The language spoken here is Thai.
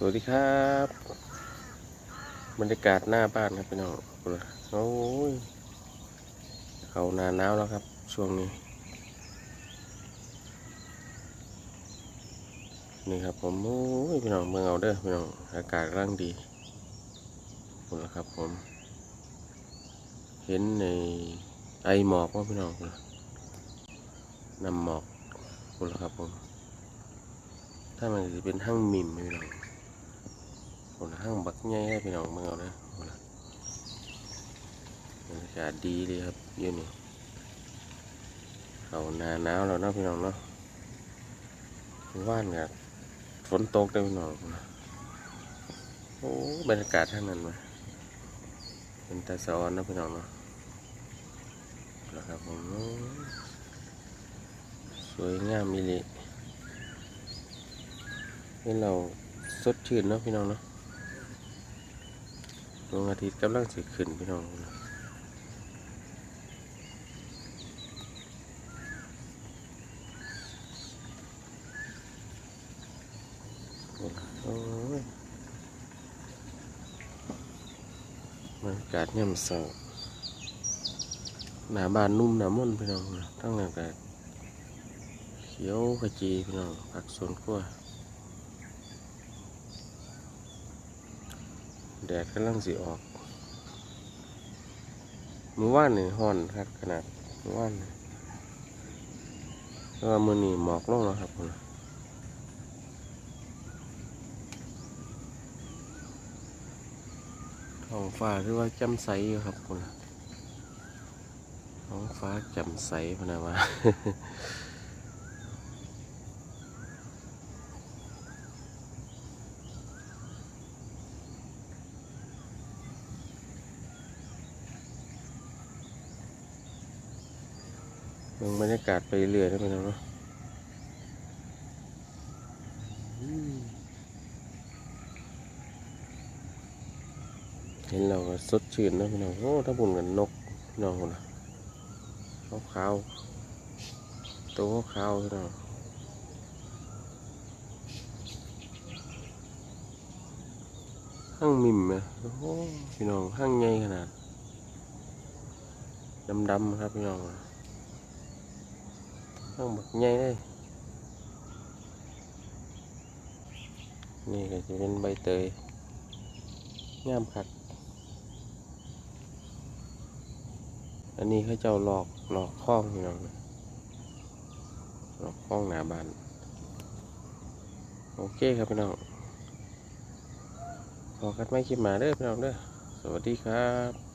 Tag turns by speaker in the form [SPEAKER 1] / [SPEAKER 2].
[SPEAKER 1] สวัสดีครับ บรรยากาศหน้าบ้านครับพี่น้องโอ้ยเขาหนาหนาวแล้วครับ ช่วงนี้ นี่ครับผมโอ้ยพี่น้องเมืองเอาเด้อพี่น้องอากาศร่างดีคุณละครับผม เห็นในไอหมอกว่าพี่น้องนล่ะนำหมอกคุณละครับผมถ้ามันจะเป็นห้างมิมพี่น้อง คนห้างบักใหญ่เลยพี่น้องเมืองเอาเลยคนะบรรยากาศดีเลยครับยืนนี่เขาหนาหนาวแล้วนะพี่น้องเนาะว่านกับฝนตกเลยพี่น้องนะโอ้บรรยากาศท่างนั้นมาเป็นตาสอนนะพี่น้องเนาะนะครับผมโอ้สวยงามมิลิให้เราสดชื่นเนาะพี่น้องเนาะ ดวงอาทิตย์กำลังสิขึ้นพี่น้องโอ้ยบรรยากาศย่ำเสาหนาบานนุ่มหนามนพี่น้องทั้งนั้นก็เขียวขจีพี่น้องผักสวนครัว แดดกำลังสิออกมือว่านนี่ฮ้อนครับขนาดมือว่านแล้วมือนี่หมอกลงแล้วครับพุ่นน่ะท้องฟ้าหรือว่าจ่มใสอยู่ครับคุณท้องฟ้าจ่มใสพนะว่า เบิ่งบรรยากาศไปเรื่อยๆนะพี่น้องเนาะเห็นเราก็สดชื่นนะพี่น้องโอ้ถ้าบุญกันนกพี่น้องนะขาวขาวตัวขาวพี่น้องห้างมิมไหมโอ้พี่น้องห้างใหญ่ขนาดดำๆครับพี่น้องนะ ข้างบักใหญ่เลยนี่ก็จะเป็นใบเตยงามคักอันนี้เขาเจ้าหลอกหลอกข้องพี่น้องหลอกข้องหนาบานโอเคครับพี่น้องพอกันไม่คลิปหมาเด้อพี่น้องเด้อสวัสดีครับ